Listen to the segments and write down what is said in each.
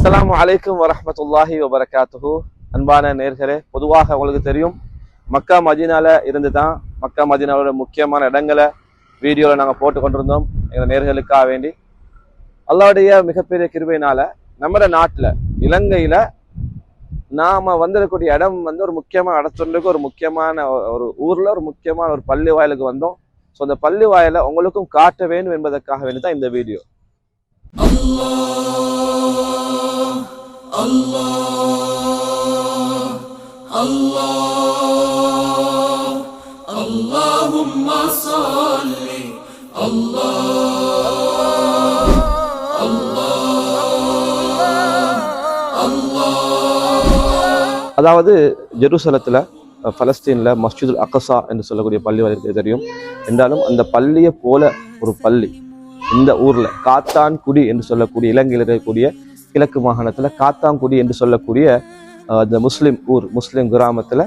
அஸ்லாம் அலைக்கும் வரமத்துல்லாஹி வபரகாத்துஹு. அன்பான நேர்களே பொதுவாக உங்களுக்கு தெரியும் மக்கா மதீனால இருந்து தான் மக்கா மதீனாவோட முக்கியமான இடங்களை வீடியோவில் நாங்கள் போட்டு கொண்டிருந்தோம் எங்கள் நேர்களுக்காக வேண்டி. அல்லாவுடைய மிகப்பெரிய கிருபையினால நம்ம நாட்டில் இலங்கையில் நாம் வந்துடக்கூடிய இடம் வந்து ஒரு முக்கியமான இடத்துக்கு ஒரு முக்கியமான ஒரு ஊரில் ஒரு முக்கியமான ஒரு பள்ளி வாயிலுக்கு வந்தோம். ஸோ அந்த பள்ளி வாயிலை உங்களுக்கும் காட்ட வேண்டும் என்பதற்காக வேண்டி தான் இந்த வீடியோ. اللهم صل அதாவது ஜெருசலத்துல அஹ், பலஸ்தீன்ல மஸ்ஜிதுல் அகசா என்று சொல்லக்கூடிய பள்ளி வரைக்கும் தெரியும் என்றாலும் அந்த பள்ளியை போல ஒரு பள்ளி இந்த ஊர்ல காத்தான்குடி என்று சொல்லக்கூடிய இலங்கையில் இருக்கக்கூடிய கிழக்கு மாகாணத்தில் காத்தாங்குடி என்று சொல்லக்கூடிய அந்த முஸ்லீம் ஊர் முஸ்லீம் கிராமத்தில்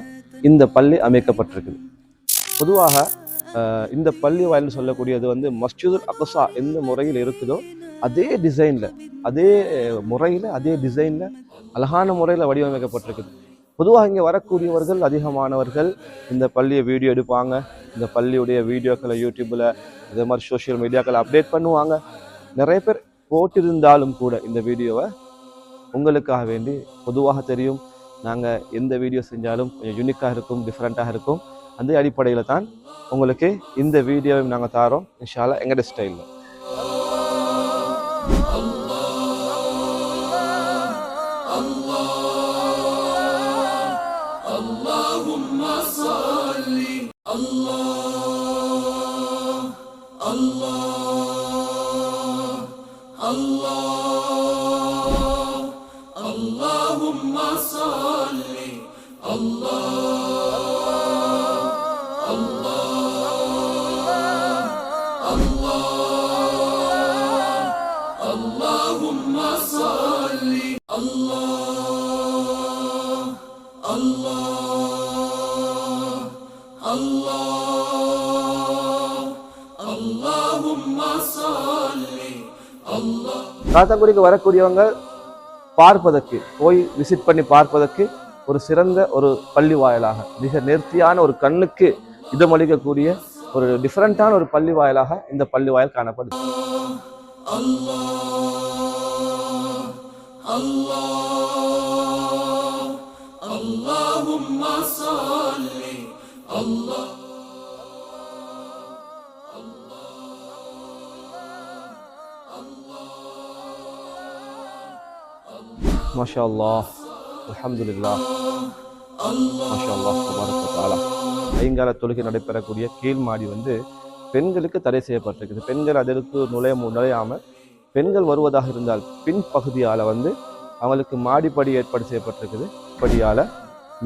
இந்த பள்ளி அமைக்கப்பட்டிருக்குது. பொதுவாக இந்த பள்ளி வாயில் சொல்லக்கூடியது வந்து மஸ்ஜிதுல் அகசா எந்த முறையில் இருக்குதோ அதே டிசைனில் அதே முறையில் அதே டிசைனில் அழகான முறையில் வடிவமைக்கப்பட்டிருக்குது. பொதுவாக இங்கே வரக்கூடியவர்கள் அதிகமானவர்கள் இந்த பள்ளியை வீடியோ எடுப்பாங்க. இந்த பள்ளியுடைய வீடியோக்களை யூடியூப்பில் இதே மாதிரி சோஷியல் மீடியாக்களை அப்டேட் பண்ணுவாங்க. நிறைய பேர் போட்டிருந்தாலும் கூட இந்த வீடியோவை உங்களுக்காக வேண்டி பொதுவாக தெரியும் நாங்கள் எந்த வீடியோ செஞ்சாலும் கொஞ்சம் யூனிக்காக இருக்கும் டிஃப்ரெண்ட்டாக இருக்கும் அந்த அடிப்படையில் தான் உங்களுக்கு இந்த வீடியோவை நாங்கள் தாரோம் இன்ஷால்லா எங்களோட ஸ்டைலில் اللهم صل صل الله الله اللهم صل الله الله الله اللهم صل الله காத்தாங்குடிக்கு வரக்கூடியவங்க பார்ப்பதற்கு போய் விசிட் பண்ணி பார்ப்பதற்கு ஒரு சிறந்த ஒரு பள்ளி வாயிலாக மிக நேர்த்தியான ஒரு கண்ணுக்கு இதமளிக்கக்கூடிய ஒரு டிஃப்ரெண்ட்டான ஒரு பள்ளி வாயிலாக இந்த பள்ளி வாயில் காணப்படுது الله اللهم صل மாஷா அல்லாஹ் அல்ஹம்துலில்லாஹ் மாஷா அல்லாஹ் தபாரக் ஐங்கால தொழுகை நடைபெறக்கூடிய கீழ் மாடி வந்து பெண்களுக்கு தடை செய்யப்பட்டிருக்குது. பெண்கள் அதற்கு நுழைய நுழையாமல் பெண்கள் வருவதாக இருந்தால் பின் பகுதியால் வந்து அவங்களுக்கு மாடிப்படி ஏற்பாடு செய்யப்பட்டிருக்குது. படியால்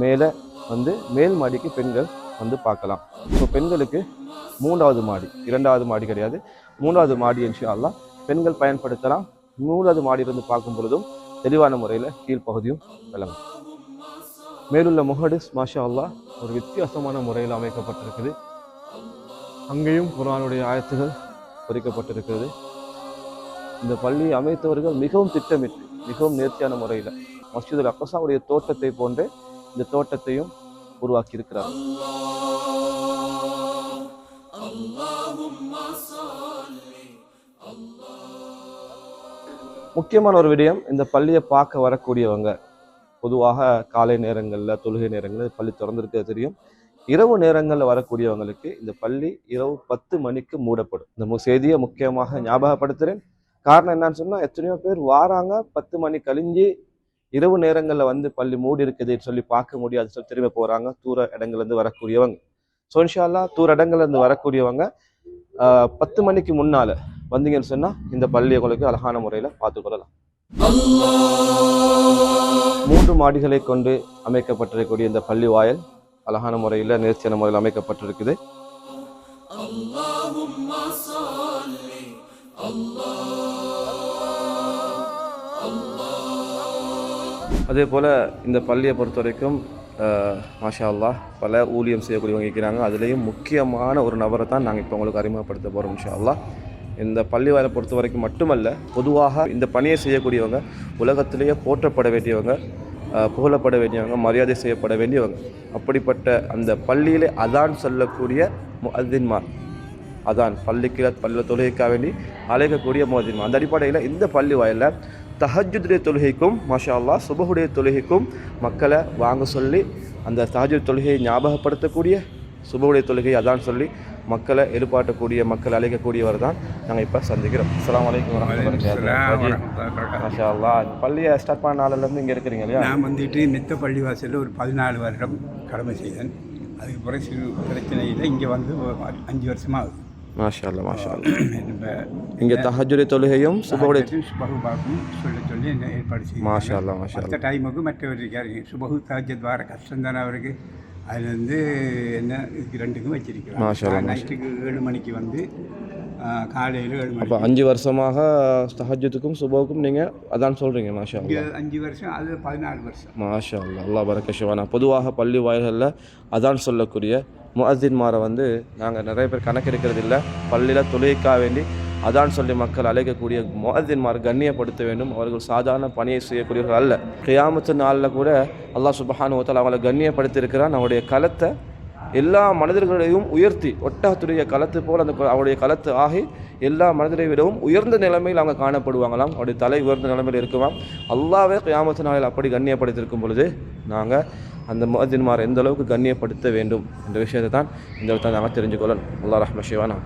மேலே வந்து மேல் மாடிக்கு பெண்கள் வந்து பார்க்கலாம். ஸோ பெண்களுக்கு மூன்றாவது மாடி இரண்டாவது மாடி கிடையாது. மூன்றாவது மாடி இன்ஷா அல்லாஹ் பெண்கள் பயன்படுத்தலாம். மூன்றாவது மாடியிலிருந்து பார்க்கும் பொழுதும் தெளிவான முறையில் கீழ்ப்பகுதியும் விளங்கும். மேலுள்ள முகடிஸ் மாஷா அல்லாஹ் ஒரு வித்தியாசமான முறையில் அமைக்கப்பட்டிருக்குது. அங்கேயும் குரானுடைய ஆயத்துகள் பொறிக்கப்பட்டிருக்கிறது. இந்த பள்ளியை அமைத்தவர்கள் மிகவும் திட்டமிட்டு மிகவும் நேர்த்தியான முறையில் மஸ்ஜிதுல் அக்கசாவுடைய தோட்டத்தை போன்றே இந்த தோட்டத்தையும் உருவாக்கியிருக்கிறார்கள். முக்கியமான ஒரு விடயம் இந்த பள்ளியை பார்க்க வரக்கூடியவங்க பொதுவாக காலை நேரங்களில் தொழுகை நேரங்களில் பள்ளி திறந்திருக்கிறது தெரியும். இரவு நேரங்களில் வரக்கூடியவங்களுக்கு இந்த பள்ளி இரவு பத்து மணிக்கு மூடப்படும். இந்த செய்தியை முக்கியமாக ஞாபகப்படுத்துகிறேன் காரணம் என்னன்னு சொன்னால் எத்தனையோ பேர் வாராங்க பத்து மணி கழிஞ்சு இரவு நேரங்களில் வந்து பள்ளி மூடி இருக்குதுன்னு சொல்லி பார்க்க முடியாது சொல்லி திரும்ப போகிறாங்க தூர இடங்கள்லேருந்து வரக்கூடியவங்க. ஸோ இன்ஷால்லா தூர இடங்கள்லேருந்து வரக்கூடியவங்க பத்து மணிக்கு முன்னால் வந்தீங்கன்னு சொன்னால் இந்த பள்ளியை உங்களுக்கு அழகான முறையில் பார்த்துக்கொள்ளலாம் மூன்று மாடிகளை கொண்டு அமைக்கப்பட்டிருக்கக்கூடிய இந்த பள்ளி வாயல் அழகான முறையில் நேர்ச்சியான முறையில் அமைக்கப்பட்டிருக்குது. அதே போல் இந்த பள்ளியை பொறுத்த வரைக்கும் மாஷா பல ஊழியம் செய்யக்கூடியவங்க இருக்கிறாங்க. அதுலேயும் முக்கியமான ஒரு நபரை தான் நாங்கள் இப்போ உங்களுக்கு அறிமுகப்படுத்த போகிறோம் இன்ஷா அல்லா இந்த பள்ளி வாயிலை பொறுத்த வரைக்கும் மட்டுமல்ல பொதுவாக இந்த பணியை செய்யக்கூடியவங்க உலகத்திலேயே போற்றப்பட வேண்டியவங்க புகழப்பட வேண்டியவங்க மரியாதை செய்யப்பட வேண்டியவங்க. அப்படிப்பட்ட அந்த பள்ளியிலே அதான் சொல்லக்கூடிய முஅத்தின்மார் அதான் பள்ளிக்கு பள்ளியில் தொழுகைக்காக வேண்டி அழைக்கக்கூடிய மோதின் அந்த அடிப்படையில் இந்த பள்ளி வாயிலில் தஹஜுடைய தொழுகைக்கும் மாஷா அல்லா சுபகுடைய தொழுகைக்கும் மக்களை வாங்க சொல்லி அந்த தஹஜுத் தொழுகையை ஞாபகப்படுத்தக்கூடிய சுபகுடைய தொழுகை அதான் சொல்லி மக்களை எழுப்பாட்டக்கூடிய மக்களை அழைக்கக்கூடியவர் தான் நாங்கள் இப்போ சந்திக்கிறோம். அஸ்ஸலாமு அலைக்கும் வரஹ்மத்துல்லாஹி வபரகாத்துஹு. மாஷா பள்ளியை ஸ்டார்ட் பண்ண நாளிலேருந்து இங்கே இருக்கிறீங்க இல்லையா? நான் வந்துட்டு நித்த பள்ளிவாசலில் ஒரு பதினாலு வருடம் கடமை செய்தேன். அதுக்கு பிறகு சிறு பிரச்சனையில் இங்கே வந்து அஞ்சு வருஷமாக ஆகுது. மாஷா அல்லா மாஷா அல்லா இங்கே தஹஜுடைய தொழுகையும் சுபஹுடைய சுபகுபாக்கும் சொல்ல சொல்லி ஏற்பாடு செய்து மாஷா அல்லா மாஷா டைமுக்கு மற்றவர் இருக்காரு. சுபகு தாஜத் வார கஷ்டம் தானே அவருக்கு. அதுல இருந்து என்ன இதுக்கு ரெண்டுக்கும் வச்சிருக்கிறோம் நைட்டுக்கு ஏழு மணிக்கு வந்து காலையில் ஏழு அப்போ மணிக்கு. அஞ்சு வருஷமாக தஹஜுத்துக்கும் சுபவுக்கும் நீங்கள் அதான் சொல்கிறீங்க மாஷா அஞ்சு வருஷம் அது பதினாலு வருஷம். மாஷா அல்லா அல்லா பரக்க சிவானா. பொதுவாக பள்ளி வாயில்களில் அதான் சொல்லக்கூடிய முஅத்தின்மாரை வந்து நாங்கள் நிறைய பேர் கணக்கெடுக்கிறது இல்லை. பள்ளியில் தொழுகைக்காக வேண்டி அதான் சொல்லி மக்கள் அழைக்கக்கூடிய மோதின்மார் கண்ணியப்படுத்த வேண்டும். அவர்கள் சாதாரண பணியை செய்யக்கூடியவர்கள் அல்ல. கியாமத்து நாளில் கூட அல்லாஹ் சுபஹான் வத்தால் அவங்களை கண்ணியப்படுத்தியிருக்கிறான். அவருடைய களத்தை எல்லா மனிதர்களையும் உயர்த்தி ஒட்டகத்துடைய களத்து போல் அந்த அவருடைய களத்து ஆகி எல்லா மனிதரை விடவும் உயர்ந்த நிலைமையில் அவங்க காணப்படுவாங்களாம். அவருடைய தலை உயர்ந்த நிலைமையில் இருக்குமாம். அல்லாவே கியாமத்து நாளில் அப்படி கண்ணியப்படுத்தியிருக்கும் பொழுது நாங்கள் அந்த மோதின்மார் எந்த அளவுக்கு கண்ணியப்படுத்த வேண்டும் என்ற விஷயத்தை தான் இந்த இடத்துல நாங்கள் தெரிஞ்சுக்கொள்ளணும். அல்லா ரஹ்மஷிவானா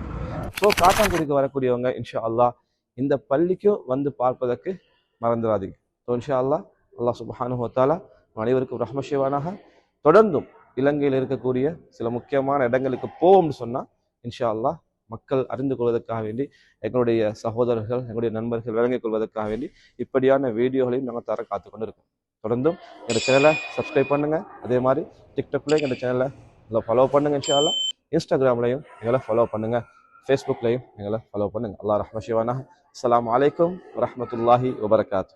ஸோ காத்தாங்குடிக்கு வரக்கூடியவங்க இன்ஷா அல்லாஹ் இந்த பள்ளிக்கும் வந்து பார்ப்பதற்கு மறந்துடாதீங்க ஸோ இன்ஷா அல்லாஹ் அல்லாஹ் சுபஹானு வத்தாலா அனைவருக்கும் ரஹ்மசிவானாக தொடர்ந்தும் இலங்கையில் இருக்கக்கூடிய சில முக்கியமான இடங்களுக்கு போவோம்னு சொன்னால் இன்ஷா அல்லாஹ் மக்கள் அறிந்து கொள்வதற்காக வேண்டி எங்களுடைய சகோதரர்கள் எங்களுடைய நண்பர்கள் விளங்கிக் கொள்வதற்காக வேண்டி இப்படியான வீடியோகளையும் நாங்கள் தர காத்து கொண்டு இருக்கோம். தொடர்ந்தும் எங்கள் சேனலை சப்ஸ்கிரைப் பண்ணுங்கள் அதே மாதிரி டிக்டாக்லேயும் எங்கள் சேனலை நல்லா ஃபாலோ பண்ணுங்கள் இன்ஷா அல்லாஹ் இன்ஸ்டாகிராம்லையும் எங்களை ஃபாலோ பண்ணுங்கள் ஃபேஸ்புக்லையும் எங்களை ஃபாலோ பண்ணுங்கள் அல்லாஹ் ரஹ்ம சிவானா அஸ்ஸலாமு அலைக்கும் வரஹ்மத்துல்லாஹி வபரகாத்து